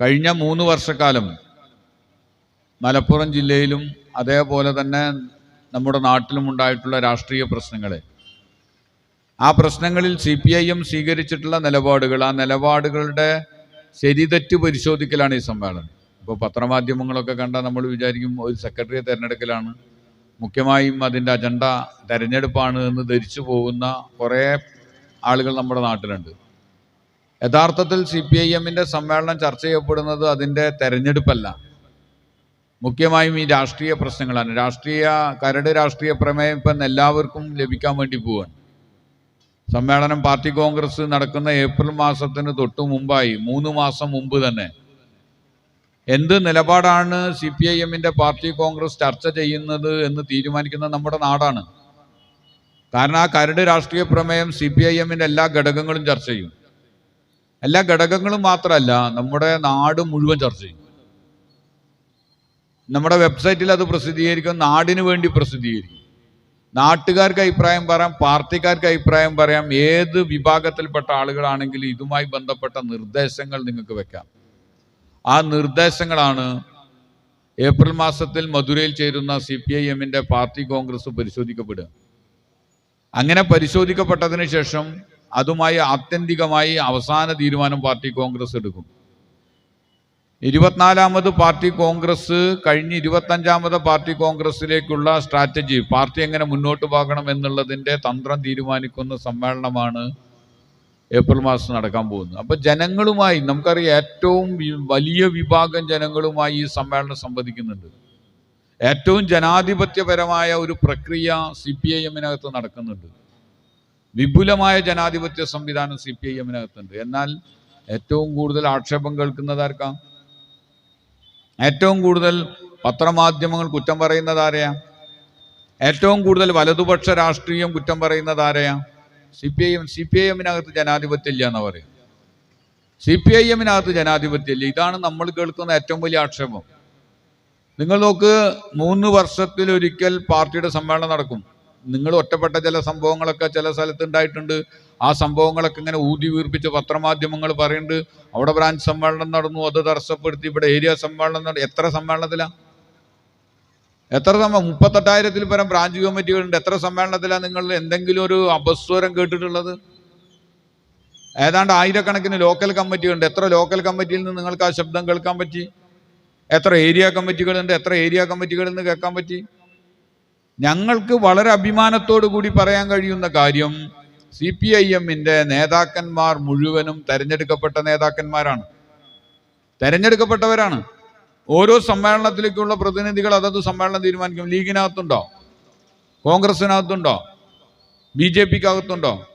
കഴിഞ്ഞ മൂന്ന് വർഷക്കാലം മലപ്പുറം ജില്ലയിലും അതേപോലെ തന്നെ നമ്മുടെ നാട്ടിലും ഉണ്ടായിട്ടുള്ള രാഷ്ട്രീയ പ്രശ്നങ്ങളെ. ആ പ്രശ്നങ്ങളിൽ സി പി ഐ എം സ്വീകരിച്ചിട്ടുള്ള നിലപാടുകൾ ആ നിലപാടുകളുടെ ശരിതെറ്റ് പരിശോധിക്കലാണ് ഈ സമ്മേളനം ഇപ്പോൾ പത്രമാധ്യമങ്ങളൊക്കെ കണ്ടാൽ നമ്മൾ വിചാരിക്കും ഒരു സെക്രട്ടറിയെ തിരഞ്ഞെടുക്കലാണ്. മുഖ്യമായും അതിന്റെ അജണ്ട തെരഞ്ഞെടുപ്പാണ് എന്ന് ധരിച്ചു പോകുന്ന കുറേ ആളുകൾ നമ്മുടെ നാട്ടിലുണ്ട്. യഥാർത്ഥത്തിൽ സി പി ഐ എമ്മിന്റെ സമ്മേളനം ചർച്ച ചെയ്യപ്പെടുന്നത് അതിന്റെ തെരഞ്ഞെടുപ്പല്ല. മുഖ്യമായും ഈ രാഷ്ട്രീയ പ്രശ്നങ്ങളാണ്. രാഷ്ട്രീയ കരട് രാഷ്ട്രീയ പ്രമേയം ഇപ്പം എല്ലാവർക്കും ലഭിക്കാൻ വേണ്ടി പോവാണ്. സമ്മേളനം പാർട്ടി കോൺഗ്രസ് നടക്കുന്ന ഏപ്രിൽ മാസത്തിന് തൊട്ടു മുമ്പായി മൂന്ന് മാസം മുമ്പ് തന്നെ. എന്ത് നിലപാടാണ് സി പി ഐ എമ്മിന്റെ പാർട്ടി കോൺഗ്രസ് ചർച്ച ചെയ്യുന്നത് എന്ന് തീരുമാനിക്കുന്നത് നമ്മുടെ നാടാണ്. കാരണം ആ കരട് രാഷ്ട്രീയ പ്രമേയം സി പി ഐ എമ്മിന്റെ എല്ലാ ഘടകങ്ങളും ചർച്ച ചെയ്യും. എല്ലാ ഘടകങ്ങളും മാത്രമല്ല നമ്മുടെ നാട് മുഴുവൻ ചർച്ച ചെയ്യും. നമ്മുടെ വെബ്സൈറ്റിൽ അത് പ്രസിദ്ധീകരിക്കും നാടിന് വേണ്ടി പ്രസിദ്ധീകരിക്കും. നാട്ടുകാർക്ക് അഭിപ്രായം പറയാം പാർട്ടിക്കാർക്ക് അഭിപ്രായം പറയാം ഏത് വിഭാഗത്തിൽപ്പെട്ട ആളുകളാണെങ്കിലും ഇതുമായി ബന്ധപ്പെട്ട നിർദ്ദേശങ്ങൾ നിങ്ങൾക്ക് വെക്കാം. ആ നിർദ്ദേശങ്ങളാണ് ഏപ്രിൽ മാസത്തിൽ മധുരയിൽ ചേരുന്ന സി പി ഐ എമ്മിന്റെ പാർട്ടി കോൺഗ്രസ് പരിശോധിക്കപ്പെടുക. അങ്ങനെ പരിശോധിക്കപ്പെട്ടതിന് ശേഷം അതുമായി ആത്യന്തികമായി അവസാന തീരുമാനം പാർട്ടി കോൺഗ്രസ് എടുക്കും. ഇരുപത്തിനാലാമത് പാർട്ടി കോൺഗ്രസ് കഴിഞ്ഞ് ഇരുപത്തഞ്ചാമത് പാർട്ടി കോൺഗ്രസിലേക്കുള്ള സ്ട്രാറ്റജി പാർട്ടി എങ്ങനെ മുന്നോട്ട് പോകണം എന്നുള്ളതിന്റെ തന്ത്രം തീരുമാനിക്കുന്ന സമ്മേളനമാണ് ഏപ്രിൽ മാസം നടക്കാൻ പോകുന്നത്. അപ്പോൾ ജനങ്ങളുമായി നമുക്കറിയാം ഏറ്റവും വലിയ വിഭാഗം ജനങ്ങളുമായി ഈ സമ്മേളനം സംവദിക്കുന്നുണ്ട്. ഏറ്റവും ജനാധിപത്യപരമായ ഒരു പ്രക്രിയ സി പി ഐ എമ്മിനകത്ത് നടക്കുന്നുണ്ട്. വിപുലമായ ജനാധിപത്യ സംവിധാനം സി പി ഐ എമ്മിനകത്തുണ്ട്. എന്നാൽ ഏറ്റവും കൂടുതൽ ആക്ഷേപം കേൾക്കുന്നത് ആർക്കാ ഏറ്റവും കൂടുതൽ പത്രമാധ്യമങ്ങൾ കുറ്റം പറയുന്നത് ആരെയാ? ഏറ്റവും കൂടുതൽ വലതുപക്ഷ രാഷ്ട്രീയം കുറ്റം പറയുന്നത് ആരെയാ? C P I M. C P I എമ്മിനകത്ത് ജനാധിപത്യം ഇല്ല എന്ന് പറയും സി പി ഐ എമ്മിനകത്ത് ജനാധിപത്യം ഇല്ല ഇതാണ് നമ്മൾ കേൾക്കുന്ന ഏറ്റവും വലിയ ആക്ഷേപം. നിങ്ങൾ നോക്ക് മൂന്ന് വർഷത്തിലൊരിക്കൽ പാർട്ടിയുടെ സമ്മേളനം നടക്കും. നിങ്ങൾ ഒറ്റപ്പെട്ട ചില സംഭവങ്ങളൊക്കെ ചില സ്ഥലത്ത് ഉണ്ടായിട്ടുണ്ട്. ആ സംഭവങ്ങളൊക്കെ ഇങ്ങനെ ഊതി വീർപ്പിച്ച് പത്രമാധ്യമങ്ങൾ പറയുന്നുണ്ട്. അവിടെ ബ്രാഞ്ച് സമ്മേളനം നടന്നു. അത് തടസ്സപ്പെടുത്തി. ഇവിടെ ഏരിയ സമ്മേളനം നട എത്ര സമ്മേളനത്തിലാണ് എത്ര സമ്മ മുപ്പത്തെട്ടായിരത്തിൽ പരം ബ്രാഞ്ച് കമ്മിറ്റികളുണ്ട്. എത്ര സമ്മേളനത്തിലാണ് നിങ്ങൾ എന്തെങ്കിലും ഒരു അപസ്വരം കേട്ടിട്ടുള്ളത്? ഏതാണ്ട് ആയിരക്കണക്കിന് ലോക്കൽ കമ്മിറ്റികളുണ്ട്. എത്ര ലോക്കൽ കമ്മിറ്റിയിൽ നിന്ന് നിങ്ങൾക്ക് ആ ശബ്ദം കേൾക്കാൻ പറ്റി? എത്ര ഏരിയ കമ്മിറ്റികളുണ്ട്? എത്ര ഏരിയ കമ്മിറ്റികളിൽ നിന്ന് കേൾക്കാൻ പറ്റി? ഞങ്ങൾക്ക് വളരെ അഭിമാനത്തോടു കൂടി പറയാൻ കഴിയുന്ന കാര്യം സി പി ഐ എമ്മിന്റെ നേതാക്കന്മാർ മുഴുവനും തെരഞ്ഞെടുക്കപ്പെട്ട നേതാക്കന്മാരാണ്. തെരഞ്ഞെടുക്കപ്പെട്ടവരാണ്. ഓരോ സമ്മേളനത്തിലേക്കുള്ള പ്രതിനിധികൾ അതത് സമ്മേളനം തീരുമാനിക്കും. ലീഗിനകത്തുണ്ടോ? കോൺഗ്രസിനകത്തുണ്ടോ ബി ജെ പിക്ക് അകത്തുണ്ടോ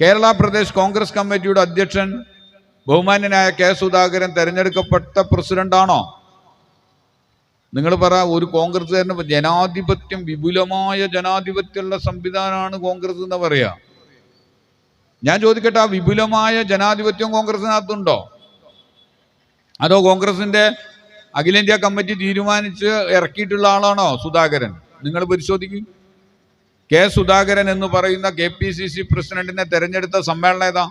കേരള പ്രദേശ് കോൺഗ്രസ് കമ്മിറ്റിയുടെ അധ്യക്ഷൻ ബഹുമാന്യനായ കെ സുധാകരൻ തെരഞ്ഞെടുക്കപ്പെട്ട പ്രസിഡന്റാണോ? നിങ്ങൾ പറ ഒരു കോൺഗ്രസ്സുകാരന് ജനാധിപത്യം വിപുലമായ ജനാധിപത്യമുള്ള സംവിധാനമാണ് കോൺഗ്രസ് എന്ന് പറയാ? ഞാൻ ചോദിക്കട്ടെ ആ വിപുലമായ ജനാധിപത്യം കോൺഗ്രസിനകത്തുണ്ടോ അതോ കോൺഗ്രസിന്റെ അഖിലേന്ത്യാ കമ്മിറ്റി തീരുമാനിച്ച് ഇറക്കിയിട്ടുള്ള ആളാണോ സുധാകരൻ? നിങ്ങൾ പരിശോധിക്കും. കെ സുധാകരൻ എന്ന് പറയുന്ന കെ പി സി സി പ്രസിഡന്റിനെ തെരഞ്ഞെടുത്ത സമ്മേളനം ഏതാ?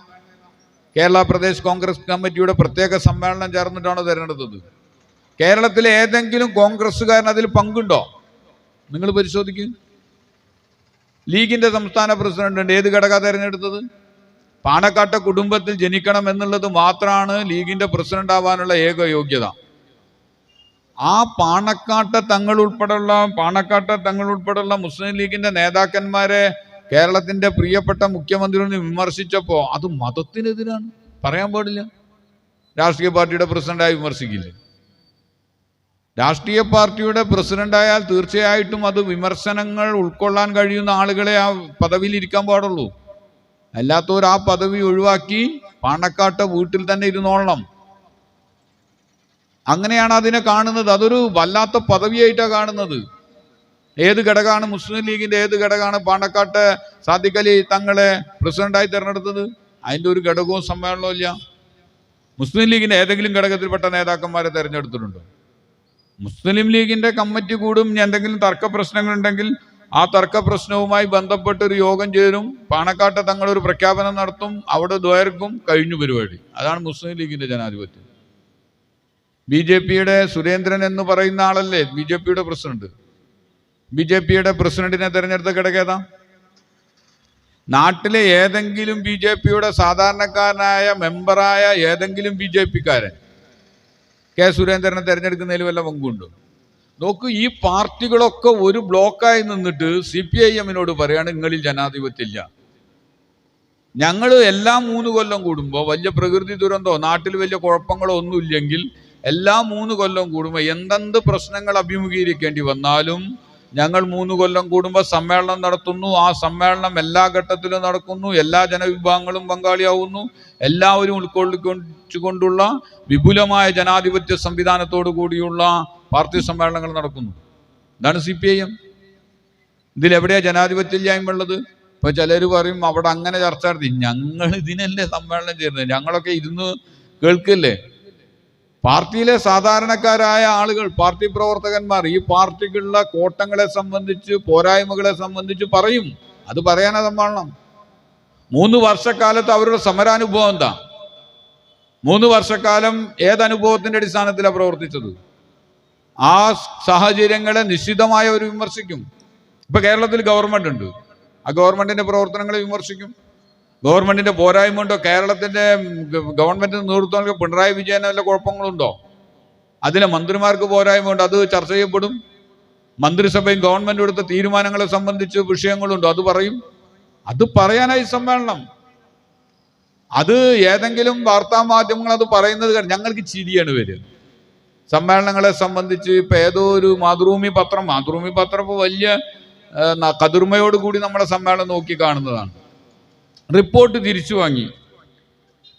കേരള പ്രദേശ് കോൺഗ്രസ് കമ്മിറ്റിയുടെ പ്രത്യേക സമ്മേളനം ചേർന്നിട്ടാണോ തെരഞ്ഞെടുത്തത്? കേരളത്തിലെ ഏതെങ്കിലും കോൺഗ്രസ്സുകാരൻ അതിൽ പങ്കുണ്ടോ? നിങ്ങൾ പരിശോധിക്കും. ലീഗിന്റെ സംസ്ഥാന പ്രസിഡന്റ് ഏത് ഘടക തെരഞ്ഞെടുത്തത്? പാണക്കാട്ട കുടുംബത്തിൽ ജനിക്കണം എന്നുള്ളത് മാത്രമാണ് ലീഗിന്റെ പ്രസിഡന്റ് ആവാനുള്ള ഏക യോഗ്യത. ആ പാണക്കാട്ട തങ്ങൾ ഉൾപ്പെടെയുള്ള പാണക്കാട്ട തങ്ങൾ ഉൾപ്പെടെയുള്ള മുസ്ലിം ലീഗിന്റെ നേതാക്കന്മാരെ കേരളത്തിന്റെ പ്രിയപ്പെട്ട മുഖ്യമന്ത്രി ഒന്ന് വിമർശിച്ചപ്പോ അത് മതത്തിനെതിരാണ്. പറയാൻ പാടില്ല. രാഷ്ട്രീയ പാർട്ടിയുടെ പ്രസിഡന്റായി വിമർശിക്കില്ലേ? രാഷ്ട്രീയ പാർട്ടിയുടെ പ്രസിഡന്റായാൽ തീർച്ചയായിട്ടും അത് വിമർശനങ്ങൾ ഉൾക്കൊള്ളാൻ കഴിയുന്ന ആളുകളെ ആ പദവിയിൽ ഇരിക്കാൻ പാടുള്ളൂ. അല്ലാത്തവർ ആ പദവി ഒഴിവാക്കി പാണക്കാട്ട വീട്ടിൽ തന്നെ ഇരുന്നോളണം. അങ്ങനെയാണ് അതിനെ കാണുന്നത്. അതൊരു വല്ലാത്ത പദവിയായിട്ടാണ് കാണുന്നത്. ഏത് ഘടകമാണ് മുസ്ലിം ലീഗിന്റെ ഏത് ഘടകമാണ് പാണക്കാട്ടെ സാദിഖലി തങ്ങളെ പ്രസിഡന്റായി തിരഞ്ഞെടുത്തത്? അതിന്റെ ഒരു ഘടകവും സമ്മേളനവും ഇല്ല. മുസ്ലിം ലീഗിന്റെ ഏതെങ്കിലും ഘടകത്തിൽപ്പെട്ട നേതാക്കന്മാരെ തെരഞ്ഞെടുത്തിട്ടുണ്ടോ? മുസ്ലിം ലീഗിന്റെ കമ്മിറ്റി കൂടും എന്തെങ്കിലും തർക്ക പ്രശ്നങ്ങളുണ്ടെങ്കിൽ ആ തർക്ക പ്രശ്നവുമായി ബന്ധപ്പെട്ട് ഒരു യോഗം ചേരും. പാണക്കാട്ട് തങ്ങളൊരു പ്രഖ്യാപനം നടത്തും അവിടെ ദ്വയർക്കും കഴിഞ്ഞു പരിപാടി. അതാണ് മുസ്ലിം ലീഗിന്റെ ജനാധിപത്യം. ബി ജെ പിയുടെ സുരേന്ദ്രൻ എന്ന് പറയുന്ന ആളല്ലേ? ബി ജെ പിയുടെ പ്രസിഡന്റ്. ബി ജെ പിയുടെ പ്രസിഡന്റിനെ തെരഞ്ഞെടുത്ത കിടക്കേതാ നാട്ടിലെ ഏതെങ്കിലും ബി ജെ പിയുടെ സാധാരണക്കാരനായ മെമ്പറായ ഏതെങ്കിലും ബി ജെ പിക്കാരൻ കെ സുരേന്ദ്രനെ തെരഞ്ഞെടുക്കുന്നതിൽ വല്ല പങ്കുണ്ടോ നോക്കൂ ഈ പാർട്ടികളൊക്കെ ഒരു ബ്ലോക്കായി നിന്നിട്ട് സി പി ഐ എമ്മിനോട് പറയാണ് നിങ്ങളിൽ ജനാധിപത്യമില്ല. ഞങ്ങൾ എല്ലാ മൂന്ന് കൊല്ലം കൂടുമ്പോൾ വലിയ പ്രകൃതി ദുരന്തമോ നാട്ടിൽ വലിയ കുഴപ്പങ്ങളോ ഒന്നുമില്ലെങ്കിൽ എല്ലാ മൂന്ന് കൊല്ലം കൂടുമ്പോൾ എന്തെന്ത് പ്രശ്നങ്ങൾ അഭിമുഖീകരിക്കേണ്ടി വന്നാലും ഞങ്ങൾ മൂന്ന് കൊല്ലം കൂടുമ്പോൾ സമ്മേളനം നടത്തുന്നു. ആ സമ്മേളനം എല്ലാ ഘട്ടത്തിലും നടക്കുന്നു. എല്ലാ ജനവിഭാഗങ്ങളും പങ്കാളിയാവുന്നു. എല്ലാവരും ഉൾക്കൊള്ളിക്കൊണ്ടുള്ള വിപുലമായ ജനാധിപത്യ സംവിധാനത്തോടു കൂടിയുള്ള പാർട്ടി സമ്മേളനങ്ങൾ നടക്കുന്നു. ഇതാണ് സി പി ഐ എം ഇതിലെവിടെയാ ജനാധിപത്യമില്ലായ്മ ഉള്ളത്? ഇപ്പൊ ചിലർ പറയും അവിടെ അങ്ങനെ ചർച്ച നടത്തി. ഞങ്ങൾ ഇതിനല്ലേ സമ്മേളനം ചേരുന്നത് ഞങ്ങളൊക്കെ ഇരുന്ന് കേൾക്കില്ലേ? പാർട്ടിയിലെ സാധാരണക്കാരായ ആളുകൾ പാർട്ടി പ്രവർത്തകന്മാർ ഈ പാർട്ടിക്കുള്ള കോട്ടങ്ങളെ സംബന്ധിച്ച് പോരായ്മകളെ സംബന്ധിച്ച് പറയും. അത് പറയാനാ സമ്മാനം മൂന്ന് വർഷക്കാലത്ത് അവരുടെ സമരാനുഭവം എന്താ? മൂന്ന് വർഷക്കാലം ഏതനുഭവത്തിന്റെ അടിസ്ഥാനത്തിലാണ് പ്രവർത്തിച്ചത്? ആ സാഹചര്യങ്ങളെ നിശ്ചിതമായ ഒരു വിമർശിക്കും. ഇപ്പൊ കേരളത്തിൽ ഗവൺമെന്റ് ഉണ്ട് ആ ഗവൺമെന്റിന്റെ പ്രവർത്തനങ്ങളെ വിമർശിക്കും. ഗവൺമെന്റിന്റെ പോരായ്മ ഉണ്ടോ? കേരളത്തിന്റെ ഗവൺമെന്റിന്റെ നേതൃത്വം പിണറായി വിജയന് വല്ല കുഴപ്പങ്ങളുണ്ടോ? അതിലെ മന്ത്രിമാർക്ക് പോരായ്മ ഉണ്ട് അത് ചർച്ച ചെയ്യപ്പെടും. മന്ത്രിസഭയും ഗവൺമെന്റ് എടുത്ത തീരുമാനങ്ങളെ സംബന്ധിച്ച് വിഷയങ്ങളുണ്ടോ അത് പറയും. അത് പറയാനായി സമ്മേളനം. അത് ഏതെങ്കിലും വാർത്താ മാധ്യമങ്ങൾ അത് പറയുന്നത് ഞങ്ങൾക്ക് ചിരിയാണ് വരിക. സമ്മേളനങ്ങളെ സംബന്ധിച്ച് ഇപ്പൊ ഏതോ ഒരു മാതൃഭൂമി പത്രം മാതൃഭൂമി പത്രം ഇപ്പൊ വലിയ കതിർമയോട് കൂടി നമ്മളെ സമ്മേളനം നോക്കി കാണുന്നതാണ്. റിപ്പോർട്ട് തിരിച്ചു വാങ്ങി.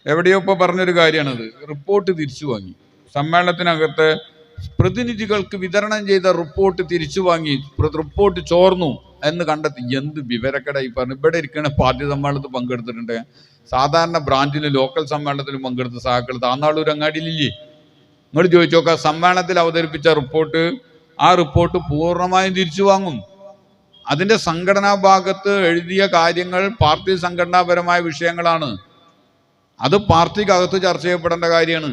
എവിടെയോ ഇപ്പോൾ പറഞ്ഞൊരു കാര്യമാണത് റിപ്പോർട്ട് തിരിച്ചു വാങ്ങി. സമ്മേളനത്തിനകത്ത് പ്രതിനിധികൾക്ക് വിതരണം ചെയ്ത റിപ്പോർട്ട് തിരിച്ചു വാങ്ങി. റിപ്പോർട്ട് ചോർന്നു എന്ന് കണ്ടെത്തി. എന്ത് വിവരക്കട ഈ പറഞ്ഞു. ഇവിടെ ഇരിക്കുന്ന പാർട്ടി സമ്മേളനത്തിൽ പങ്കെടുത്തിട്ടുണ്ട്. സാധാരണ ബ്രാഞ്ചിലും ലോക്കൽ സമ്മേളനത്തിലും പങ്കെടുത്ത സഹാക്കൾ താന്നാളൂർ അങ്ങാടിയിലില്ലേ? നിങ്ങൾ ചോദിച്ചു നോക്കാം സമ്മേളനത്തിൽ അവതരിപ്പിച്ച റിപ്പോർട്ട് ആ റിപ്പോർട്ട് പൂർണമായും തിരിച്ചു വാങ്ങും. അതിന്റെ സംഘടനാ ഭാഗത്ത് എഴുതിയ കാര്യങ്ങൾ പാർട്ടി സംഘടനാപരമായ വിഷയങ്ങളാണ്. അത് പാർട്ടിക്കകത്ത് ചർച്ച ചെയ്യപ്പെടേണ്ട കാര്യമാണ്.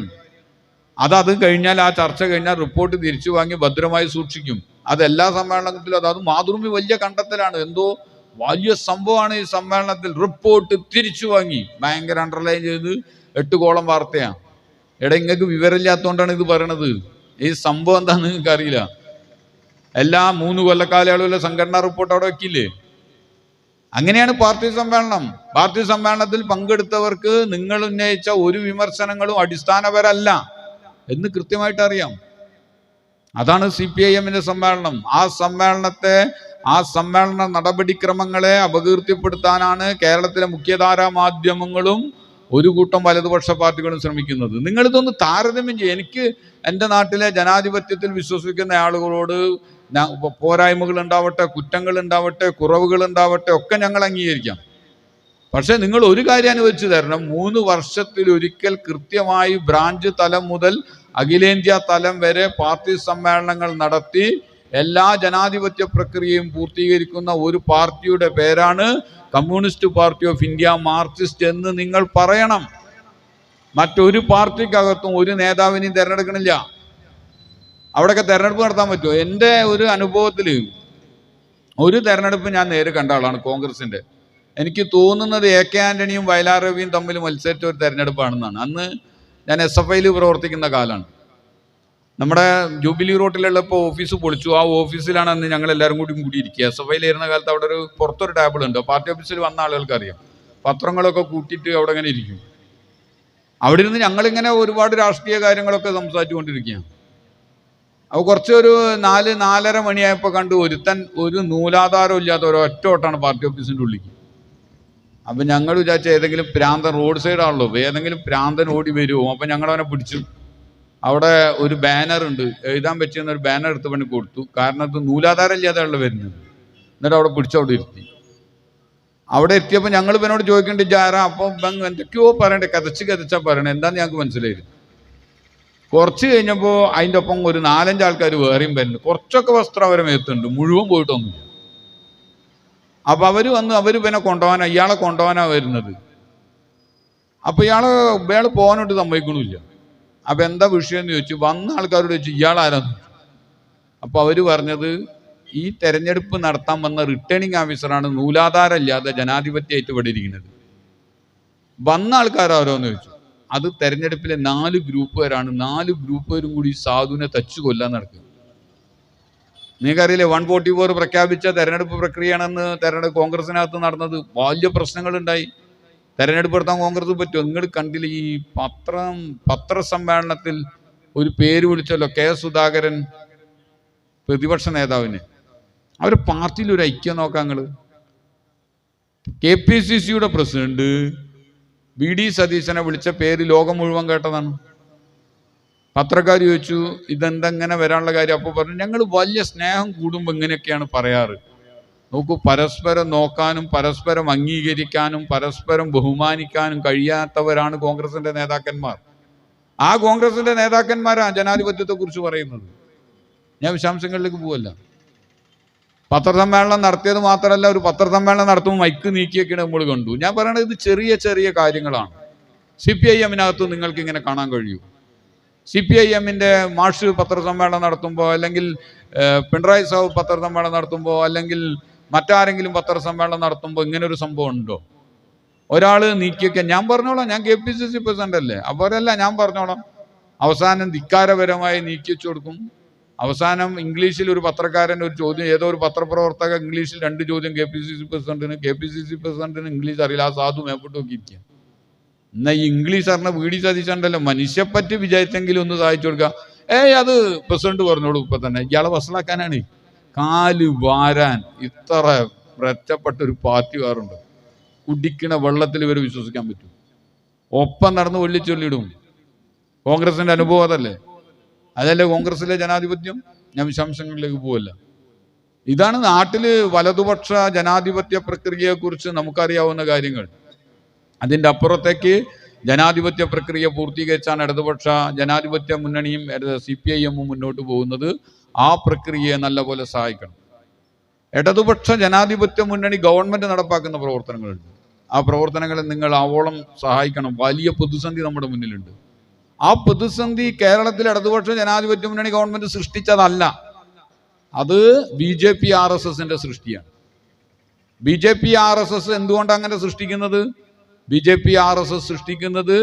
അത് അത് കഴിഞ്ഞാൽ ആ ചർച്ച കഴിഞ്ഞാൽ റിപ്പോർട്ട് തിരിച്ചു വാങ്ങി ഭദ്രമായി സൂക്ഷിക്കും. അത് എല്ലാ സമ്മേളനത്തിലും അത് അത് മാതൃഭൂമി വലിയ കണ്ടെത്തലാണ്. എന്തോ വലിയ സംഭവമാണ് ഈ സമ്മേളനത്തിൽ. റിപ്പോർട്ട് തിരിച്ചു വാങ്ങി. ഭയങ്കര അണ്ടർലൈൻ ചെയ്ത് എട്ട് കോളം വാർത്തയാണ് എടാ നിങ്ങൾക്ക് വിവരമില്ലാത്തതുകൊണ്ടാണ് ഇത് പറയണത്. ഈ സംഭവം എന്താണെന്ന് നിങ്ങൾക്ക് അറിയില്ല എല്ലാ മൂന്ന് കൊല്ലക്കാലയളവിലെ സംഘടനാ റിപ്പോർട്ട് അവിടെ വെക്കില്ലേ? അങ്ങനെയാണ് പാർട്ടി സമ്മേളനം പാർട്ടി സമ്മേളനത്തിൽ പങ്കെടുത്തവർക്ക് നിങ്ങൾ ഉന്നയിച്ച ഒരു വിമർശനങ്ങളും അടിസ്ഥാനപരല്ല എന്ന് കൃത്യമായിട്ട് അറിയാം അതാണ് സി പി ഐ എമ്മിന്റെ സമ്മേളനം ആ സമ്മേളനത്തെ ആ സമ്മേളന നടപടിക്രമങ്ങളെ അപകീർത്തിപ്പെടുത്താനാണ് കേരളത്തിലെ മുഖ്യധാരാ മാധ്യമങ്ങളും ഒരു കൂട്ടം വലതുപക്ഷ പാർട്ടികളും ശ്രമിക്കുന്നത്. നിങ്ങളിതൊന്ന് താരതമ്യം ചെയ്യും. എനിക്ക് എന്റെ നാട്ടിലെ ജനാധിപത്യത്തിൽ വിശ്വസിക്കുന്ന ആളുകളോട് പോരായ്മകൾ ഉണ്ടാവട്ടെ കുറ്റങ്ങൾ ഉണ്ടാവട്ടെ കുറവുകൾ ഉണ്ടാവട്ടെ ഒക്കെ ഞങ്ങൾ അംഗീകരിക്കാം. പക്ഷെ നിങ്ങൾ ഒരു കാര്യം അനുവദിച്ചു തരണം. മൂന്ന് വർഷത്തിൽ ഒരിക്കൽ കൃത്യമായി ബ്രാഞ്ച് തലം മുതൽ അഖിലേന്ത്യാ തലം വരെ പാർട്ടി സമ്മേളനങ്ങൾ നടത്തി എല്ലാ ജനാധിപത്യ പ്രക്രിയയും പൂർത്തീകരിക്കുന്ന ഒരു പാർട്ടിയുടെ പേരാണ് Communist Party of India Marxist എന്ന് നിങ്ങൾ പറയണം. മറ്റൊരു പാർട്ടിക്കകത്തും ഒരു നേതാവിനെയും തിരഞ്ഞെടുക്കണില്ല. അവിടെയൊക്കെ തെരഞ്ഞെടുപ്പ് നടത്താൻ പറ്റുമോ? എന്റെ ഒരു അനുഭവത്തിൽ ഒരു തെരഞ്ഞെടുപ്പ് ഞാൻ നേരെ കണ്ട ആളാണ് കോൺഗ്രസിന്റെ. എനിക്ക് തോന്നുന്നത് എ കെ ആന്റണിയും വയലാർ രവിയും തമ്മിൽ മത്സരിച്ച ഒരു തെരഞ്ഞെടുപ്പാണെന്നാണ്. അന്ന് ഞാൻ എസ് എഫ് ഐയിൽ പ്രവർത്തിക്കുന്ന കാലമാണ്. നമ്മുടെ ജൂബിലി റോട്ടിലുള്ള ഓഫീസ് പൊളിച്ചു. ആ ഓഫീസിലാണ് അന്ന് ഞങ്ങൾ എല്ലാവരും കൂടി കൂടിയിരിക്കുക. എസ് എഫ് ഐയിൽ ഇരുന്ന കാലത്ത് അവിടെ ഒരു പുറത്തൊരു ടേബിൾ ഉണ്ട്. പാർട്ടി ഓഫീസിൽ വന്ന ആളുകൾക്ക് അറിയാം പത്രങ്ങളൊക്കെ കൂട്ടിയിട്ട് അവിടെ ഇങ്ങനെ ഇരിക്കും. അവിടെ ഇരുന്ന് ഞങ്ങളിങ്ങനെ ഒരുപാട് രാഷ്ട്രീയ കാര്യങ്ങളൊക്കെ സംസാരിച്ചുകൊണ്ടിരിക്കുകയാണ്. അപ്പോൾ കുറച്ചൊരു നാല് നാലര മണിയായപ്പോൾ കണ്ടു ഒരുത്തൻ ഒരു നൂലാധാരം ഇല്ലാത്ത ഒരു ഒറ്റ ഓട്ടാണ് പാർട്ടി ഓഫീസിന്റെ ഉള്ളിലേക്ക് അപ്പം ഞങ്ങൾ വിചാരിച്ച ഏതെങ്കിലും പ്രാന്തൻ റോഡ് സൈഡാണല്ലോ ഏതെങ്കിലും പ്രാന്തൻ ഓടി വരുമോ അപ്പം ഞങ്ങൾ അവനെ പിടിച്ചു. അവിടെ ഒരു ബാനർ ഉണ്ട് എഴുതാൻ പറ്റുന്ന ഒരു ബാനർ എടുത്ത് പണി കൊടുത്തു. കാരണം അത് നൂലാധാരം ഇല്ലാതെയുള്ള വരുന്നത്. എന്നിട്ട് അവിടെ പിടിച്ചവിടെ ഇരുത്തി. അവിടെ എത്തിയപ്പോൾ ഞങ്ങൾ ഇവനോട് ചോദിക്കേണ്ടി ജാരാ അപ്പോൾ എന്തൊക്കെയോ പറയണ്ടേ കതച്ച് കതച്ചാ പറയണേ. എന്താന്ന് ഞങ്ങൾക്ക് മനസ്സിലായില്ല. കുറച്ച് കഴിഞ്ഞപ്പോൾ അതിന്റെ ഒപ്പം ഒരു നാലഞ്ച് ആൾക്കാർ വേറെയും വരുന്നുണ്ട് കുറച്ചൊക്കെ വസ്ത്രം അവരെ മേത്തുണ്ട്. മുഴുവൻ പോയിട്ടൊന്നുമില്ല. അപ്പം അവർ വന്ന് അവർ പിന്നെ കൊണ്ടുപോകാനാ ഇയാളെ കൊണ്ടുപോകാനാ വരുന്നത്. അപ്പം ഇയാൾ ഇയാൾ പോകാനോട്ട് സമ്മതിക്കണില്ല. അപ്പം എന്താ വിഷയം എന്ന് ചോദിച്ചു. വന്ന ആൾക്കാരോട് ചോദിച്ചു ഇയാളാരാന്ന് അപ്പോൾ അവർ പറഞ്ഞത് ഈ തെരഞ്ഞെടുപ്പ് നടത്താൻ വന്ന റിട്ടേണിംഗ് ഓഫീസറാണ് നൂലാധാരമില്ലാതെ ജനാധിപത്യമായിട്ട് ഇവിടെ ഇരിക്കുന്നത്. വന്ന ആൾക്കാരാരോന്ന് ചോദിച്ചു. അത് തെരഞ്ഞെടുപ്പിലെ നാല് ഗ്രൂപ്പുകാരാണ്. നാല് ഗ്രൂപ്പുകാരും കൂടി സാധുവിനെ തച്ചു കൊല്ലാൻ നടക്കുക നിങ്ങൾക്കറിയില്ലേ വൺ ഫോർട്ടി ഫോർ പ്രഖ്യാപിച്ച തെരഞ്ഞെടുപ്പ് പ്രക്രിയയാണെന്ന് തെരഞ്ഞെടുപ്പ് കോൺഗ്രസിനകത്ത് നടന്നത്. വലിയ പ്രശ്നങ്ങളുണ്ടായി. തെരഞ്ഞെടുപ്പ് നടത്താൻ കോൺഗ്രസ് പറ്റുമോ? നിങ്ങൾ കണ്ടില്ല ഈ പത്രം പത്രസമ്മേളനത്തിൽ ഒരു പേര് വിളിച്ചല്ലോ കെ സുധാകരൻ പ്രതിപക്ഷ നേതാവിന്. അവർ പാർട്ടിയിൽ ഒരു ഐക്യം നോക്കാം നിങ്ങൾ കെ പി സി സിയുടെ പ്രസിഡന്റ് വി ഡി സതീശനെ വിളിച്ച പേര് ലോകം മുഴുവൻ കേട്ടതാണ്. പത്രക്കാർ ചോദിച്ചു ഇതെന്തെങ്ങനെ വരാനുള്ള കാര്യം? അപ്പോൾ പറഞ്ഞു ഞങ്ങൾ വലിയ സ്നേഹം കൂടുമ്പോൾ ഇങ്ങനെയൊക്കെയാണ് പറയാറ്. നോക്കൂ പരസ്പരം നോക്കാനും പരസ്പരം അംഗീകരിക്കാനും പരസ്പരം ബഹുമാനിക്കാനും കഴിയാത്തവരാണ് കോൺഗ്രസിന്റെ നേതാക്കന്മാർ. ആ കോൺഗ്രസിന്റെ നേതാക്കന്മാരാണ് ജനാധിപത്യത്തെ കുറിച്ച് പറയുന്നത്. ഞാൻ വിശദാംശങ്ങളിലേക്ക് പോവല്ല. പത്രസമ്മേളനം നടത്തിയത് മാത്രമല്ല ഒരു പത്രസമ്മേളനം നടത്തുമ്പോൾ മൈക്ക് നീക്കിയൊക്കെയാണ് നമ്മൾ കണ്ടു. ഞാൻ പറയണത് ഇത് ചെറിയ ചെറിയ കാര്യങ്ങളാണ്. സി പി ഐ എമ്മിനകത്ത് നിങ്ങൾക്ക് ഇങ്ങനെ കാണാൻ കഴിയൂ. സി പി ഐ എമ്മിന്റെ മാഷ് പത്രസമ്മേളനം നടത്തുമ്പോൾ അല്ലെങ്കിൽ പിണറായി സാഹു പത്രസമ്മേളനം നടത്തുമ്പോൾ അല്ലെങ്കിൽ മറ്റാരെങ്കിലും പത്രസമ്മേളനം നടത്തുമ്പോൾ ഇങ്ങനെ ഒരു സംഭവം ഉണ്ടോ? ഒരാൾ നീക്കിയൊക്കെ ഞാൻ പറഞ്ഞോളാം. ഞാൻ K P C C president അല്ലേ? അവരല്ല ഞാൻ പറഞ്ഞോളാം. അവസാനം ധിക്കാരപരമായി നീക്കി വെച്ചു കൊടുക്കും. അവസാനം ഇംഗ്ലീഷിൽ ഒരു പത്രക്കാരൻ ഒരു ചോദ്യം ഏതോ ഒരു പത്രപ്രവർത്തക ഇംഗ്ലീഷിൽ രണ്ട് ചോദ്യം കെ പി സി സി പ്രസിഡന്റിന് കെ പി സി സി പ്രസിഡന്റിന് ഇംഗ്ലീഷ് അറിയില്ല. ആ സാധു മേപ്പോട്ട് നോക്കിയിരിക്കുക എന്നാ ഈ ഇംഗ്ലീഷ് അറിഞ്ഞ വീടി സതീശുണ്ടല്ലോ മനുഷ്യപ്പറ്റി വിചാരിച്ചെങ്കിലും ഒന്ന് സഹായിച്ചു കൊടുക്കുക ഏയ് അത് പ്രസിഡന്റ് പറഞ്ഞോളൂ ഇപ്പൊ തന്നെ. ഇയാളെ വസലാക്കാനാണ്. കാൽ വാരാൻ ഇത്ര മെച്ചപ്പെട്ട ഒരു പാർട്ടി വേറുണ്ട് കുടിക്കണ വെള്ളത്തിൽ ഇവർ വിശ്വസിക്കാൻ പറ്റും. ഒപ്പം നടന്ന് വെള്ളിച്ചൊല്ലിടും കോൺഗ്രസിന്റെ അനുഭവം അതല്ലേ? അതല്ലേ കോൺഗ്രസിലെ ജനാധിപത്യം? ഞാൻ വിശദാംശങ്ങളിലേക്ക് പോവല്ല. ഇതാണ് നാട്ടിൽ വലതുപക്ഷ ജനാധിപത്യ പ്രക്രിയയെ കുറിച്ച് നമുക്കറിയാവുന്ന കാര്യങ്ങൾ. അതിന്റെ അപ്പുറത്തേക്ക് ജനാധിപത്യ പ്രക്രിയ പൂർത്തീകരിച്ചാണ് ഇടതുപക്ഷ ജനാധിപത്യ മുന്നണിയും സി പി ഐ എമ്മും മുന്നോട്ട് പോകുന്നത്. ആ പ്രക്രിയയെ നല്ലപോലെ സഹായിക്കണം. ഇടതുപക്ഷ ജനാധിപത്യ മുന്നണി ഗവൺമെന്റ് നടപ്പാക്കുന്ന പ്രവർത്തനങ്ങളുണ്ട്. ആ പ്രവർത്തനങ്ങളെ നിങ്ങൾ ആവോളം സഹായിക്കണം. വലിയ പ്രതിസന്ധി നമ്മുടെ മുന്നിലുണ്ട്. ആ പ്രതിസന്ധി കേരളത്തിൽ ഇടതുപക്ഷ ജനാധിപത്യ മുന്നണി ഗവൺമെന്റ് സൃഷ്ടിച്ചതല്ല. അത് B J P R S എസിന്റെ സൃഷ്ടിയാണ്. B J P R S S എന്തുകൊണ്ട് അങ്ങനെ സൃഷ്ടിക്കുന്നത്? B J P R S S സൃഷ്ടിക്കുന്നത്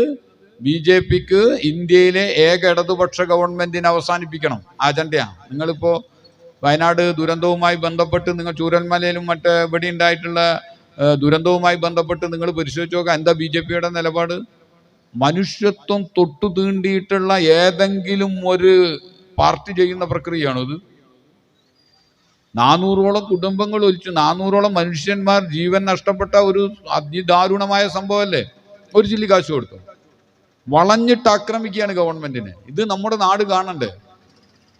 ബി ജെ പിക്ക് ഇന്ത്യയിലെ ഏക ഇടതുപക്ഷ ഗവൺമെന്റിനെ അവസാനിപ്പിക്കണം. അജണ്ടയാണ് നിങ്ങളിപ്പോ വയനാട് ദുരന്തവുമായി ബന്ധപ്പെട്ട് നിങ്ങൾ ചൂരൽമലയിലും മറ്റ് ഇവിടെ ഉണ്ടായിട്ടുള്ള ദുരന്തവുമായി ബന്ധപ്പെട്ട് നിങ്ങൾ പരിശോധിച്ച് നോക്കുക എന്താ ബി ജെ പിയുടെ നിലപാട്? മനുഷ്യത്വം തൊട്ടു തീണ്ടിയിട്ടുള്ള ഏതെങ്കിലും ഒരു പാർട്ടി ചെയ്യുന്ന പ്രക്രിയയാണോ ഇത്? നാനൂറോളം കുടുംബങ്ങൾ ഒലിച്ചു നാനൂറോളം മനുഷ്യന്മാർ ജീവൻ നഷ്ടപ്പെട്ട ഒരു അതിദാരുണമായ സംഭവമല്ലേ? ഒരു ചില്ലി കാശ് കൊടുത്തു. വളഞ്ഞിട്ട് ആക്രമിക്കുകയാണ് ഗവൺമെന്റിനെ. ഇത് നമ്മുടെ നാട് കാണണ്ടേ?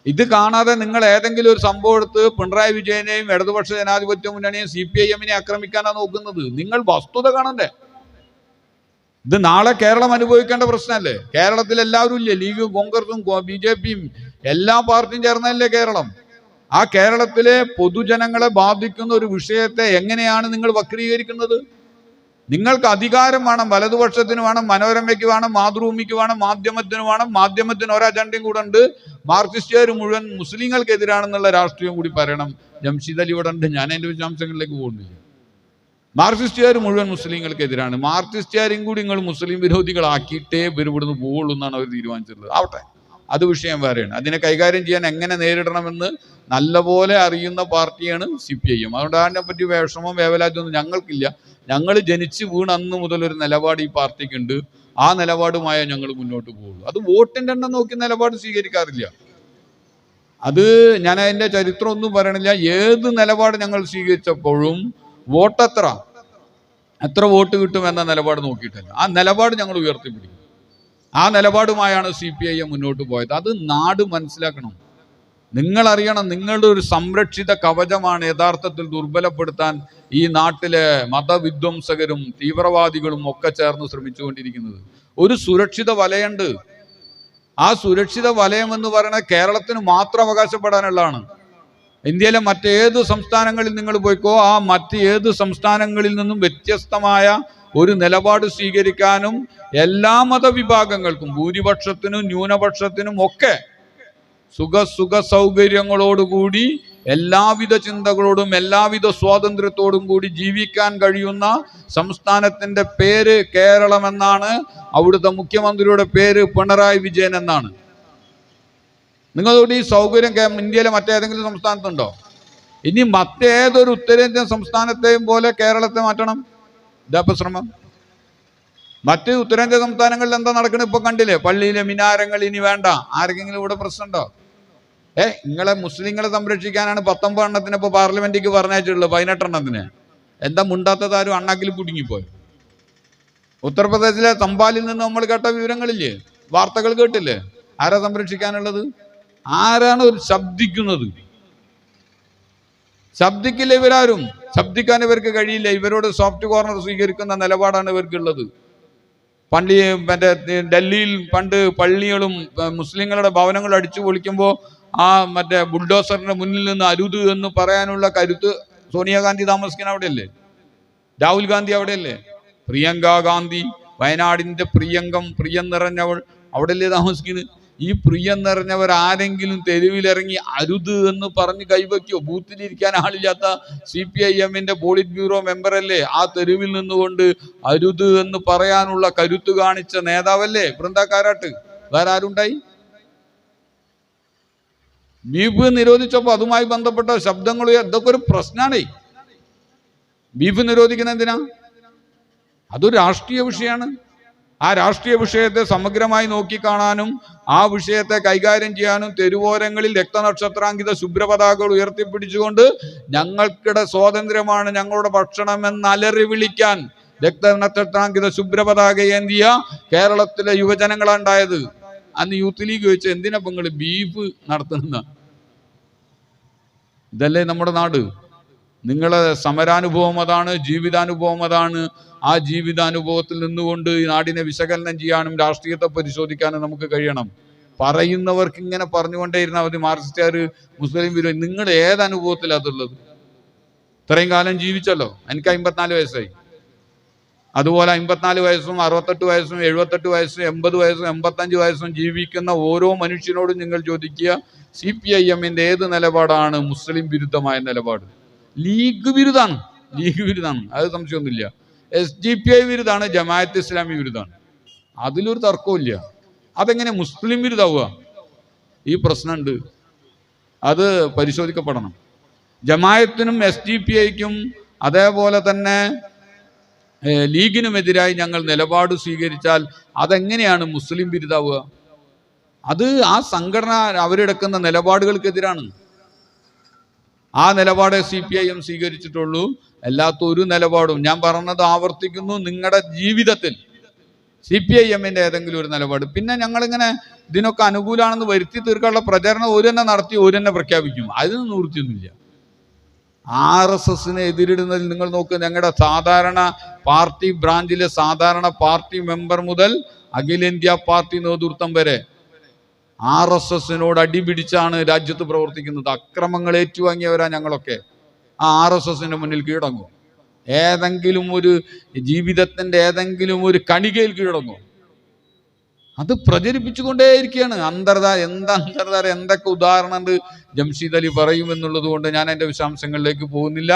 ഇത് കാണാതെ നിങ്ങൾ ഏതെങ്കിലും ഒരു സംഭവം എടുത്ത് പിണറായി വിജയനെയും ഇടതുപക്ഷ ജനാധിപത്യ മുന്നണിയെയും സി പി ഐ എമ്മിനെ ആക്രമിക്കാനാണ് നോക്കുന്നത്. നിങ്ങൾ വസ്തുത കാണണ്ടേ? ഇത് നാളെ കേരളം അനുഭവിക്കേണ്ട പ്രശ്നമല്ലേ? കേരളത്തിൽ എല്ലാവരും ഇല്ലേ? ലീഗും കോൺഗ്രസും ബി ജെ പിയും എല്ലാ പാർട്ടിയും ചേർന്നല്ലേ കേരളം? ആ കേരളത്തിലെ പൊതുജനങ്ങളെ ബാധിക്കുന്ന ഒരു വിഷയത്തെ എങ്ങനെയാണ് നിങ്ങൾ വക്രീകരിക്കുന്നത്? നിങ്ങൾക്ക് അധികാരം വേണം വലതുപക്ഷത്തിന് വേണം മനോരമയ്ക്ക് വേണം മാതൃഭൂമിക്ക് വേണം മാധ്യമത്തിന് വേണം മാധ്യമത്തിന് ഒരു അജണ്ടയും കൂടെ ഉണ്ട്. മാർക്സിസ്റ്റുകാർ മുഴുവൻ മുസ്ലിങ്ങൾക്കെതിരാണെന്നുള്ള രാഷ്ട്രീയം കൂടി പറയണം. ജംഷീദ് അലി ഇവിടെ ഉണ്ട്. ഞാൻ അതിന്റെ വിശദാംശങ്ങളിലേക്ക് പോകുന്നില്ല. മാർക്സിസ്റ്റുകാർ മുഴുവൻ മുസ്ലിങ്ങൾക്കെതിരാണ്. മാർക്സിസ്റ്റുകാരും കൂടി നിങ്ങൾ മുസ്ലിം വിരോധികളാക്കിയിട്ടേ ഇവർ ഇവിടുന്ന് പോവുള്ളൂ എന്നാണ് അവർ തീരുമാനിച്ചിട്ടുള്ളത്. ആവട്ടെ. അത് വിഷയം വേറെയാണ്. അതിനെ കൈകാര്യം ചെയ്യാൻ എങ്ങനെ നേരിടണമെന്ന് നല്ലപോലെ അറിയുന്ന പാർട്ടിയാണ് സി പി ഐ എം അതുകൊണ്ട് അതിനെപ്പറ്റി വിഷമം വേവലാറ്റൊന്നും ഞങ്ങൾക്കില്ല. ഞങ്ങൾ ജനിച്ച് വീണ് അന്ന് മുതൽ ഒരു നിലപാട് ഈ പാർട്ടിക്കുണ്ട്. ആ നിലപാടുമായ ഞങ്ങൾ മുന്നോട്ട് പോകുള്ളൂ. അത് വോട്ടിന്റെ എണ്ണം നോക്കി നിലപാട് സ്വീകരിക്കാറില്ല. അത് ഞാൻ അതിന്റെ ചരിത്രം ഒന്നും പറയണില്ല. ഏത് നിലപാട് ഞങ്ങൾ സ്വീകരിച്ചപ്പോഴും വോട്ട് എത്ര എത്ര വോട്ട് കിട്ടും എന്ന നിലപാട് നോക്കിയിട്ടല്ല. ആ നിലപാട് ഞങ്ങൾ ഉയർത്തിപ്പിടിക്കും. ആ നിലപാടുമായാണ് സി പി ഐ എം മുന്നോട്ട് പോയത്. അത് നാട് മനസ്സിലാക്കണം. നിങ്ങൾ അറിയണം നിങ്ങളുടെ ഒരു സംരക്ഷിത കവചമാണ് യഥാർത്ഥത്തിൽ ദുർബലപ്പെടുത്താൻ ഈ നാട്ടിലെ മതവിധ്വംസകരും തീവ്രവാദികളും ഒക്കെ ചേർന്ന് ശ്രമിച്ചുകൊണ്ടിരിക്കുന്നത്. ഒരു സുരക്ഷിത വലയുണ്ട്. ആ സുരക്ഷിത വലയം എന്ന് പറയുന്നത് കേരളത്തിന് മാത്രം അവകാശപ്പെടാനുള്ളതാണ്. ഇന്ത്യയിലെ മറ്റേത് സംസ്ഥാനങ്ങളിൽ നിങ്ങൾ പോയിക്കോ ആ മറ്റ് ഏത് സംസ്ഥാനങ്ങളിൽ നിന്നും വ്യത്യസ്തമായ ഒരു നിലപാട് സ്വീകരിക്കാനും എല്ലാ മതവിഭാഗങ്ങൾക്കും ഭൂരിപക്ഷത്തിനും ന്യൂനപക്ഷത്തിനും ഒക്കെ സുഖ സുഖ സൗകര്യങ്ങളോടുകൂടി എല്ലാവിധ ചിന്തകളോടും എല്ലാവിധ സ്വാതന്ത്ര്യത്തോടും കൂടി ജീവിക്കാൻ കഴിയുന്ന സംസ്ഥാനത്തിന്റെ പേര് കേരളം എന്നാണ് അവിടുത്തെ മുഖ്യമന്ത്രിയുടെ പേര് പിണറായി വിജയൻ എന്നാണ്. നിങ്ങളോട് ഈ സൗകര്യം ഇന്ത്യയിലെ മറ്റേതെങ്കിലും സംസ്ഥാനത്തുണ്ടോ? ഇനി മറ്റേതൊരു ഉത്തരേന്ത്യൻ സംസ്ഥാനത്തെയും പോലെ കേരളത്തെ മാറ്റണം. ഇതാ ശ്രമം. മറ്റ് ഉത്തരേന്ത്യ സംസ്ഥാനങ്ങളിൽ എന്താ നടക്കുന്നത് ഇപ്പൊ കണ്ടില്ലേ? പള്ളിയിലെ മിനാരങ്ങൾ ഇനി വേണ്ട. ആർക്കെങ്കിലും ഇവിടെ പ്രശ്നമുണ്ടോ? ഏ നിങ്ങളെ മുസ്ലിങ്ങളെ സംരക്ഷിക്കാനാണ് പത്തൊമ്പത് എണ്ണത്തിന് ഇപ്പൊ പാർലമെന്റിക്ക് പറഞ്ഞിട്ടുള്ളത് പതിനെട്ടെണ്ണത്തിന് എന്താ മുണ്ടാത്തത് ആരും അണ്ണാക്കിൽ കുടുങ്ങിപ്പോയി? ഉത്തർപ്രദേശിലെ തമ്പാലിൽ നിന്ന് നമ്മൾ കേട്ട വിവരങ്ങളില്ലേ? വാർത്തകൾ കേട്ടില്ലേ? ആരാ സംരക്ഷിക്കാനുള്ളത്? ആരാണ് ഒരു ശബ്ദിക്കുന്നത്? ശബ്ദിക്കില്ല ഇവരാരും. ശബ്ദിക്കാൻ ഇവർക്ക് കഴിയില്ല. ഇവരോട് സോഫ്റ്റ് കോർണർ സ്വീകരിക്കുന്ന നിലപാടാണ് ഇവർക്കുള്ളത്. പള്ളി മറ്റേ ഡൽഹിയിൽ പണ്ട് പള്ളികളും മുസ്ലിങ്ങളുടെ ഭവനങ്ങൾ അടിച്ചു പൊളിക്കുമ്പോൾ ആ മറ്റേ ബുൾഡോസറിന്റെ മുന്നിൽ നിന്ന് അരുത് എന്ന് പറയാനുള്ള കരുത്ത് സോണിയാഗാന്ധി താമസിക്കുന്ന അവിടെയല്ലേ? രാഹുൽ ഗാന്ധി അവിടെയല്ലേ? പ്രിയങ്ക ഗാന്ധി വയനാടിന്റെ പ്രിയങ്കം പ്രിയം നിറഞ്ഞവൾ അവിടെയല്ലേ താമസിക്കുന്നത്? ഈ പ്രിയം നിറഞ്ഞവർ ആരെങ്കിലും തെരുവിലിറങ്ങി അരുത് എന്ന് പറഞ്ഞ് കൈവയ്ക്കോ? ബൂത്തിലിരിക്കാൻ ആളില്ലാത്ത സി പി ഐ എമ്മിന്റെ പോളിറ്റ് ബ്യൂറോ മെമ്പറല്ലേ? ആ തെരുവിൽ നിന്നുകൊണ്ട് അരുത് എന്ന് പറയാനുള്ള കരുത്ത് കാണിച്ച നേതാവല്ലേ? വൃന്ദക്കാരാട്ട് വേറെ ആരുണ്ടായി? ബീഫ് നിരോധിച്ചപ്പോൾ അതുമായി ബന്ധപ്പെട്ട ശബ്ദങ്ങൾ ഇതൊക്കെ ഒരു പ്രശ്നമാണേ ബീഫ് നിരോധിക്കുന്ന എന്തിനാ? അതൊരു രാഷ്ട്രീയ വിഷയമാണ്. ആ രാഷ്ട്രീയ വിഷയത്തെ സമഗ്രമായി നോക്കിക്കാണാനും ആ വിഷയത്തെ കൈകാര്യം ചെയ്യാനും തെരുവോരങ്ങളിൽ രക്തനക്ഷത്രാങ്കിത ശുഭ്രപതാകകൾ ഉയർത്തിപ്പിടിച്ചുകൊണ്ട് ഞങ്ങൾക്കിടെ സ്വാതന്ത്ര്യമാണ് ഞങ്ങളുടെ ഭക്ഷണം എന്ന് അലറി വിളിക്കാൻ രക്തനക്ഷത്രാങ്കിത ശുഭ്രപതാക ഏന്തിയ കേരളത്തിലെ യുവജനങ്ങളുണ്ടായത് അന്ന് യൂത്ത് ലീഗ് വെച്ച് എന്തിനാ നിങ്ങൾ ബീഫ് നടത്തുന്ന? ഇതല്ലേ നമ്മുടെ നാട്. നിങ്ങളെ സമരാനുഭവം അതാണ് ജീവിതാനുഭവം അതാണ്. ആ ജീവിതാനുഭവത്തിൽ നിന്നുകൊണ്ട് ഈ നാടിനെ വിശകലനം ചെയ്യാനും രാഷ്ട്രീയത്തെ പരിശോധിക്കാനും നമുക്ക് കഴിയണം. പറയുന്നവർക്ക് ഇങ്ങനെ പറഞ്ഞുകൊണ്ടേയിരുന്ന മതി മാർക്സിസ്റ്റുകാർ മുസ്ലിം വിരോധി നിങ്ങൾ ഏത് അനുഭവത്തിലാണ് അതുള്ളത്? ഇത്രയും കാലം ജീവിച്ചല്ലോ. എനിക്ക് അമ്പത്തിനാല് വയസ്സായി. അതുപോലെ അമ്പത്തിനാല് വയസ്സും അറുപത്തെട്ട് വയസ്സും എഴുപത്തെട്ട് വയസ്സും എൺപത് വയസ്സും എൺപത്തഞ്ച് വയസ്സും ജീവിക്കുന്ന ഓരോ മനുഷ്യനോടും നിങ്ങൾ ചോദിക്കുക സി പി ഐ എമ്മിന്റെ ഏത് നിലപാടാണ് മുസ്ലിം വിരുദ്ധമായ നിലപാട്? ലീഗ് വിരുദ്ധാണ് ലീഗ് വിരുദ്ധാണ് അത് സംശയമൊന്നുമില്ല. എസ് ഡി പി ഐ വിരുദ്ധാണ് ജമാഅത്ത് ഇസ്ലാമി വിരുദ്ധാണ് അതിലൊരു തർക്കമില്ല അതെങ്ങനെ മുസ്ലിം വിരുദ്ധാവുക ഈ പ്രശ്നമുണ്ട്. അത് പരിശോധിക്കപ്പെടണം. ജമായത്തിനും എസ് ഡി പി ഐക്കും അതേപോലെ തന്നെ ലീഗിനുമെതിരായി ഞങ്ങൾ നിലപാട് സ്വീകരിച്ചാൽ അതെങ്ങനെയാണ് മുസ്ലിം വിരുദ്ധാവുക അത് ആ സംഘടന അവരെടുക്കുന്ന നിലപാടുകൾക്കെതിരാണ്. ആ നിലപാടേ സി പി ഐ എം സ്വീകരിച്ചിട്ടുള്ളൂ. അല്ലാത്ത ഒരു നിലപാടും. ഞാൻ പറഞ്ഞത് ആവർത്തിക്കുന്നു നിങ്ങളുടെ ജീവിതത്തിൽ. സി പി ഐ എമ്മിന്റെ ഏതെങ്കിലും ഒരു നിലപാട്. പിന്നെ ഞങ്ങളിങ്ങനെ ഇതിനൊക്കെ അനുകൂലമാണെന്ന് വരുത്തി തീർക്കാനുള്ള പ്രചരണം ഒരു തന്നെ നടത്തി ഒരു തന്നെ പ്രഖ്യാപിക്കും. അതിന് നിവൃത്തിയൊന്നുമില്ല. ആർ എസ് എസിനെ എതിരിടുന്നതിൽ നിങ്ങൾ നോക്ക് ഞങ്ങളുടെ സാധാരണ പാർട്ടി ബ്രാഞ്ചിലെ സാധാരണ പാർട്ടി മെമ്പർ മുതൽ അഖിലേന്ത്യാ പാർട്ടി നേതൃത്വം വരെ ആർ എസ് എസിനോട് അടിപിടിച്ചാണ് രാജ്യത്ത് പ്രവർത്തിക്കുന്നത്. അക്രമങ്ങൾ ഏറ്റുവാങ്ങിയവരാ ഞങ്ങളൊക്കെ. ആ ആർ എസ് എസിന്റെ മുന്നിൽ കീഴടങ്ങും. ഏതെങ്കിലും ഒരു ജീവിതത്തിന്റെ ഏതെങ്കിലും ഒരു കണികയിൽ കീഴടങ്ങും. അത് പ്രചരിപ്പിച്ചുകൊണ്ടേയിരിക്കുകയാണ്. അന്തർധാര എന്ത് അന്തർധാര എന്തൊക്കെ ഉദാഹരണമുണ്ട് ജംഷീദ് അലി പറയും എന്നുള്ളത് കൊണ്ട് ഞാൻ എന്റെ വിശാംശങ്ങളിലേക്ക് പോകുന്നില്ല.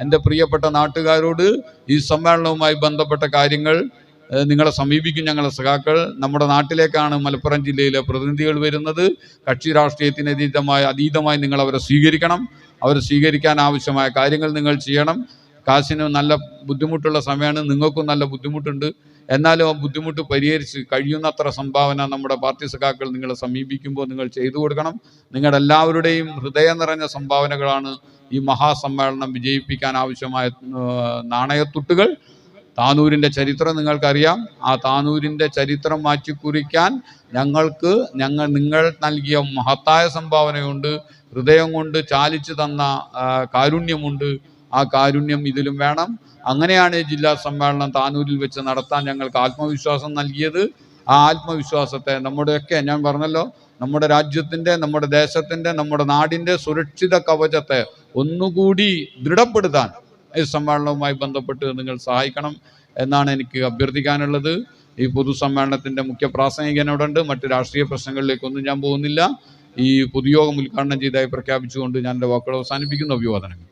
എന്റെ പ്രിയപ്പെട്ട നാട്ടുകാരോട് ഈ സമ്മേളനവുമായി ബന്ധപ്പെട്ട കാര്യങ്ങൾ നിങ്ങളെ സമീപിക്കും ഞങ്ങളുടെ സഖാക്കൾ. നമ്മുടെ നാട്ടിലേക്കാണ് മലപ്പുറം ജില്ലയിലെ പ്രതിനിധികൾ വരുന്നത്. കക്ഷി രാഷ്ട്രീയത്തിന് അതീതമായ അതീതമായി നിങ്ങൾ അവരെ സ്വീകരിക്കണം. അവരെ സ്വീകരിക്കാൻ ആവശ്യമായ കാര്യങ്ങൾ നിങ്ങൾ ചെയ്യണം. കാശിന് നല്ല ബുദ്ധിമുട്ടുള്ള സമയമാണ്. നിങ്ങൾക്കും നല്ല ബുദ്ധിമുട്ടുണ്ട്. എന്നാലും ആ ബുദ്ധിമുട്ട് പരിഹരിച്ച് കഴിയുന്നത്ര സംഭാവന നമ്മുടെ പാർട്ടി സഖാക്കൾ നിങ്ങളെ സമീപിക്കുമ്പോൾ നിങ്ങൾ ചെയ്തു കൊടുക്കണം. നിങ്ങളുടെ എല്ലാവരുടെയും ഹൃദയം നിറഞ്ഞ സംഭാവനകളാണ് ഈ മഹാസമ്മേളനം വിജയിപ്പിക്കാൻ ആവശ്യമായ നാണയത്തുട്ടുകൾ. താനൂരിന്റെ ചരിത്രം നിങ്ങൾക്കറിയാം. ആ താനൂരിന്റെ ചരിത്രം മാറ്റിക്കുറിക്കാൻ ഞങ്ങൾക്ക് ഞങ്ങൾ നിങ്ങൾ നൽകിയ മഹത്തായ സംഭാവനയുണ്ട്. ഹൃദയം കൊണ്ട് ചാലിച്ചു തന്ന കാരുണ്യമുണ്ട്. ആ കാരുണ്യം ഇതിലും വേണം. അങ്ങനെയാണ് ജില്ലാ സമ്മേളനം താനൂരിൽ വെച്ച് നടത്താൻ ഞങ്ങൾക്ക് ആത്മവിശ്വാസം നൽകിയത്. ആ ആത്മവിശ്വാസത്തെ നമ്മുടെയൊക്കെ ഞാൻ പറഞ്ഞല്ലോ നമ്മുടെ രാജ്യത്തിന്റെ നമ്മുടെ ദേശത്തിന്റെ നമ്മുടെ നാടിന്റെ സുരക്ഷിത കവചത്തെ ഒന്നുകൂടി ദൃഢപ്പെടുത്താൻ സമ്മേളനവുമായി ബന്ധപ്പെട്ട് നിങ്ങൾ സഹായിക്കണം എന്നാണ് എനിക്ക് അഭ്യർത്ഥിക്കാനുള്ളത്. ഈ പൊതുസമ്മേളനത്തിന്റെ മുഖ്യ പ്രാസംഗികനോടുണ്ട് മറ്റ് രാഷ്ട്രീയ പ്രശ്നങ്ങളിലേക്കൊന്നും ഞാൻ പോകുന്നില്ല. ഈ പൊതുയോഗം ഉദ്ഘാടനം ചെയ്തതായി പ്രഖ്യാപിച്ചുകൊണ്ട് ഞാൻ എന്റെ വാക്കുകൾ അവസാനിപ്പിക്കുന്നു. അഭിവാദനങ്ങൾ.